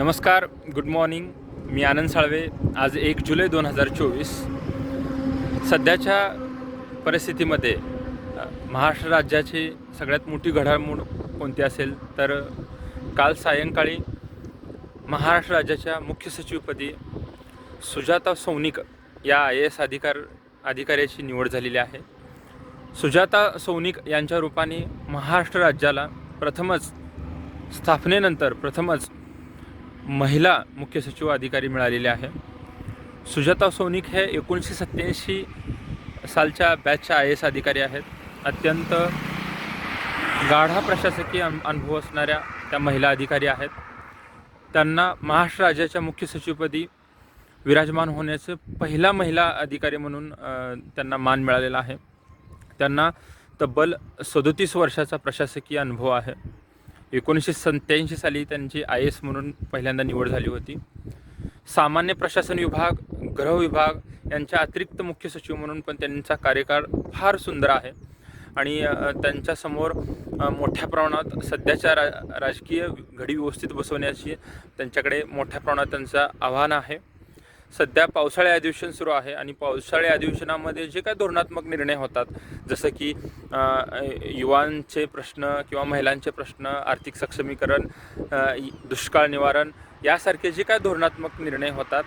नमस्कार good morning मी आनंद साळवे. आज एक जुलै दोन हजार चोवीस. सध्याच्या परिस्थितीमध्ये महाराष्ट्र राज्याची सगळ्यात मोठी घडामोड कोणती असेल तर काल सायंकाळी महाराष्ट्र राज्याच्या मुख्य सचिवपदी सुजाता सौनिक या आय ए एस अधिकार अधिकाऱ्याची निवड झालेली आहे. सुजाता सौनिक यांच्या रूपाने महाराष्ट्र राज्याला प्रथमच स्थापनेनंतर प्रथमच महिला मुख्य सचिव अधिकारी मिळालेले आहे. सुजाता सोनिक हे एकोणीसशे सत्त्याऐंशी सालच्या बॅचच्या आय एस अधिकारी आहेत. अत्यंत गाढा प्रशासकीय अनुभव असणाऱ्या त्या महिला अधिकारी आहेत. त्यांना महाराष्ट्र राज्याच्या मुख्य सचिवपदी विराजमान होण्याचं पहिला महिला अधिकारी म्हणून त्यांना मान मिळालेला आहे. त्यांना तब्बल सदोतीस वर्षाचा प्रशासकीय अनुभव आहे. एकोणीसशे सत्त्याऐंशी साली त्यांची आय एस म्हणून पहिल्यांदा निवड झाली होती. सामान्य प्रशासन विभाग गृह विभाग यांच्या अतिरिक्त मुख्य सचिव म्हणून पण त्यांचा कार्यकाळ फार सुंदर आहे. आणि त्यांच्यासमोर मोठ्या प्रमाणात सध्याच्या रा राजकीय घडी व्यवस्थित बसवण्याची त्यांच्याकडे मोठ्या प्रमाणात त्यांचं आव्हान आहे. सध्या पावसाळी अधिवेशन सुरू आहे आणि पावसाळी अधिवेशनामध्ये जे काय धोरणात्मक निर्णय होतात जसं की युवांचे प्रश्न किंवा महिलांचे प्रश्न आर्थिक सक्षमीकरण दुष्काळ निवारण यासारखे जे काय धोरणात्मक निर्णय होतात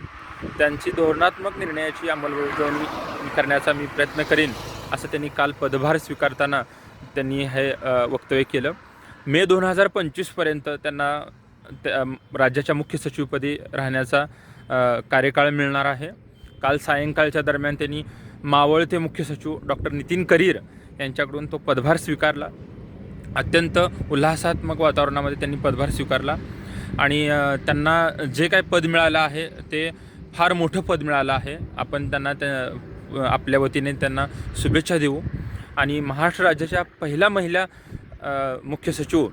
त्यांची धोरणात्मक निर्णयाची अंमलबजावणी करण्याचा मी प्रयत्न करीन असं त्यांनी काल पदभार स्वीकारताना त्यांनी हे वक्तव्य केलं. मे दोन हजार पंचवीसपर्यंत त्यांना त्या- राज्याच्या मुख्य सचिवपदी राहण्याचा कार्यकाळ मिळणार आहे. काल सायंकाळच्या दरम्यान त्यांनी मावळते मुख्य सचिव डॉक्टर नितीन करीर यांच्याकडून तो पदभार स्वीकारला. अत्यंत उल्हासात्मक वातावरणामध्ये त्यांनी पदभार स्वीकारला. आणि त्यांना जे काय पद मिळालं आहे ते फार मोठं पद मिळालं आहे. आपण त्यांना त्या आपल्या वतीने त्यांना शुभेच्छा देऊ. आणि महाराष्ट्र राज्याच्या पहिल्या महिला मुख्य सचिव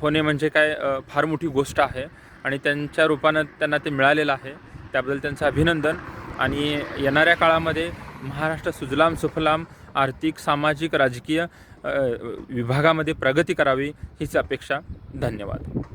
होणे म्हणजे काय फार मोठी गोष्ट आहे. आणि त्यांच्या रूपानं त्यांना ते मिळालेलं आहे. त्याबद्दल त्यांचं अभिनंदन. आणि येणाऱ्या काळामध्ये महाराष्ट्र सुजलाम सुफलाम आर्थिक सामाजिक राजकीय विभागामध्ये प्रगती करावी हीच अपेक्षा. धन्यवाद.